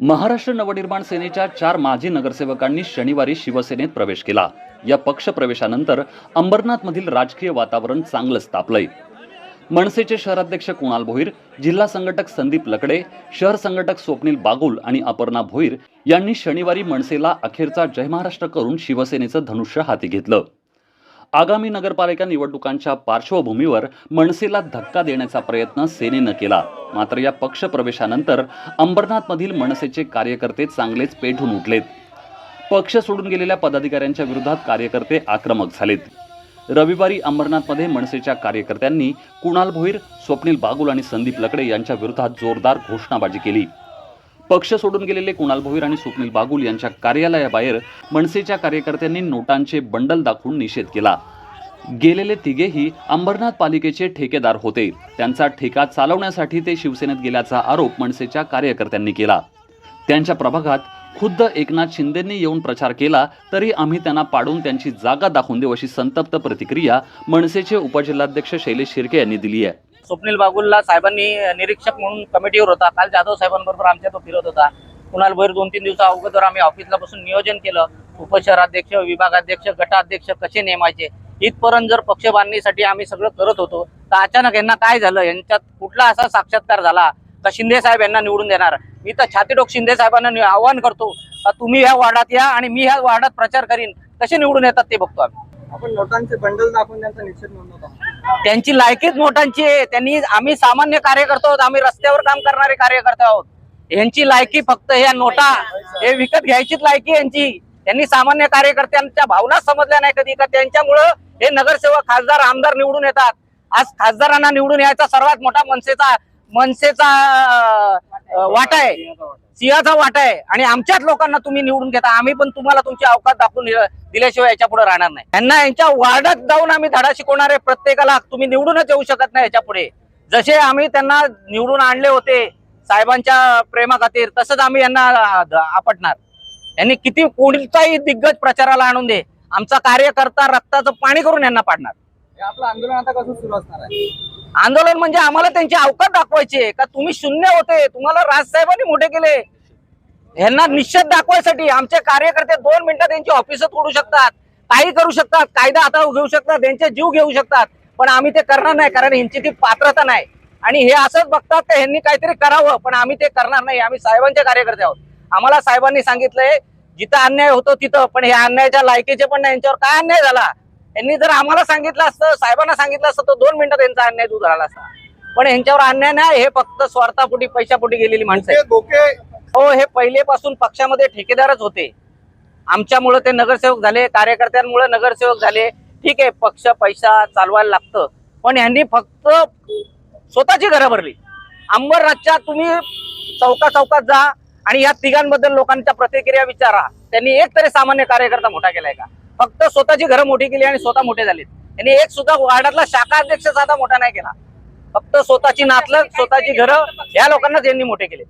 महाराष्ट्र नवनिर्माण सेनेच्या चार माजी नगरसेवकांनी शनिवारी शिवसेनेत प्रवेश केला. या पक्ष प्रवेशानंतर अंबरनाथमधील राजकीय वातावरण चांगलंच तापलंय. मनसेचे शहराध्यक्ष कुणाल भोईर जिल्हा संघटक संदीप लकडे शहर संघटक स्वप्नील बागुल आणि अपर्णा भोईर यांनी शनिवारी मनसेला अखेरचा जय महाराष्ट्र करून शिवसेनेचं धनुष्य हाती घेतलं. आगामी नगरपालिका निवडणुकांच्या पार्श्वभूमीवर मनसेला धक्का देण्याचा प्रयत्न सेनेनं केला. मात्र या पक्ष प्रवेशानंतर अंबरनाथमधील मनसेचे कार्यकर्ते चांगलेच पेठून उठलेत. पक्ष सोडून गेलेल्या पदाधिकाऱ्यांच्या विरोधात कार्यकर्ते आक्रमक झालेत. रविवारी अंबरनाथमध्ये मनसेच्या कार्यकर्त्यांनी कुणाल भोईर स्वप्नील बागुल आणि संदीप लकडे यांच्या विरोधात जोरदार घोषणाबाजी केली. पक्ष सोडून गेलेले कुणाल भोईर आणि स्वप्नील बागुल यांच्या कार्यालयाबाहेर मनसेच्या कार्यकर्त्यांनी नोटांचे बंडल दाखवून निषेध केला. गेलेले तिघेही अंबरनाथ पालिकेचे ठेकेदार होते. त्यांचा ठेका चालवण्यासाठी ते शिवसेनेत गेल्याचा आरोप मनसेच्या कार्यकर्त्यांनी केला. त्यांच्या प्रभागात खुद्द एकनाथ शिंदेंनी येऊन प्रचार केला तरी आम्ही त्यांना पाडून त्यांची जागा दाखवून देऊ अशी संतप्त प्रतिक्रिया मनसेचे उपजिल्हाध्यक्ष शैलेश शिर्के यांनी दिली आहे. स्वप्नील बागुलला साहेबांनी निरीक्षक म्हणून कमिटीवर होता. काल जाधव साहेबांबरोबर आमच्या तो फिरत होता. कुणाल भैर दोन तीन दिवसा अगोदर आम्ही ऑफिसला बसून नियोजन केलं. उपशहराध्यक्ष विभागाध्यक्ष गटाध्यक्ष कसे नेमायचे? इथपर्यंत जर पक्ष बांधणीसाठी आम्ही सगळं करत होतो तर अचानक यांना काय झालं? यांच्यात कुठला असा साक्षात्कार झाला? तर शिंदे साहेब यांना निवडून देणार. मी तर छातीडोक शिंदे साहेबांना आव्हान करतो तुम्ही ह्या वार्डात या आणि मी ह्या वार्डात प्रचार करीन? कसे निवडून येतात ते बघतो आम्ही. आपण नोटांचे बंडल दाखवून त्यांचा निषेध नोंदवतो त्यांची लायकीच नोटांची आहे. त्यांनी आम्ही सामान्य कार्यकर्ते आहोत आम्ही रस्त्यावर काम करणारे कार्यकर्ते आहोत. यांची लायकी फक्त ह्या नोटा हे विकत घ्यायचीच लायकी यांची. त्यांनी सामान्य कार्यकर्त्यांच्या भावना समजल्या नाही कधी का त्यांच्यामुळं हे नगरसेवक खासदार आमदार निवडून येतात. आज खासदारांना निवडून यायचा सर्वात मोठा मनसेचा मनसेचा वाटा आहे. सिंहाचा वाटा आहे. आणि आमच्याच लोकांना तुम्ही निवडून घेता. आम्ही पण तुम्हाला तुमची अवकात दाखवून दिल्याशिवाय याच्यापुढे राहणार नाही. त्यांना यांच्या वार्डात जाऊन आम्ही धडा शिकवणार आहे प्रत्येकाला तुम्ही निवडूनच येऊ शकत नाही याच्यापुढे जसे आम्ही त्यांना निवडून आणले होते साहेबांच्या प्रेमा खातीर तसंच आम्ही यांना आपटणार. यांनी किती कोणताही दिग्गज प्रचाराला आणून दे. आमचा कार्यकर्ता रक्ताचं पाणी करून यांना पाडणार. आपलं आंदोलन आता कसं सुरू असणार आहे? आंदोलन म्हणजे आम्हाला त्यांची अवकात दाखवायची का तुम्ही शून्य होते? तुम्हाला राजसाहेबांनी मोठे केले. यांना निश्चित दाखवायसाठी आमचे कार्यकर्ते दोन मिनिटात त्यांची ऑफिस तोडू शकतात. काही करू शकतात कायदा आता घेऊ शकतात त्यांचे जीव घेऊ शकतात. पण आम्ही ते करणार नाही कारण यांची ती पात्रता नाही. आणि हे असंच बघतात की ह्यांनी काहीतरी करावं पण आम्ही ते करणार नाही. आम्ही साहेबांचे कार्यकर्ते आहोत. आम्हाला साहेबांनी सांगितलंय जिथं अन्याय होतो तिथं. पण हे अन्यायाच्या लायकीचे पण नाही. यांच्यावर काय अन्याय झाला? यांनी जर आम्हाला सांगितलं असतं साहेबांना सांगितलं असतं तर दोन मिनिटात यांचा अन्याय दूर झाला असता. पण यांच्यावर अन्याय नाही हे फक्त स्वार्थापोटी पैशापोटी गेलेली माणसं हो हे पहिलेपासून पक्षामध्ये ठेकेदारच होते. आमच्यामुळे ते नगरसेवक झाले कार्यकर्त्यांमुळे नगरसेवक झाले. ठीक आहे पक्ष पैसा चालवायला लागतं. पण यांनी फक्त स्वतःची घरं भरली. अंबर राज्यात तुम्ही चौका चौकात जा आणि या तिघांबद्दल लोकांच्या प्रतिक्रिया विचारा. त्यांनी एक तरी सामान्य कार्यकर्ता मोठा केलाय का? फक्त स्वतःची घरं मोठी केली आणि स्वतः मोठे झालेत. त्यांनी एक सुद्धा वार्डातला शाखा अध्यक्ष साधा मोठा नाही केला. फक्त स्वतःची नातलं स्वतःची घरं या लोकांनाच यांनी मोठे केले.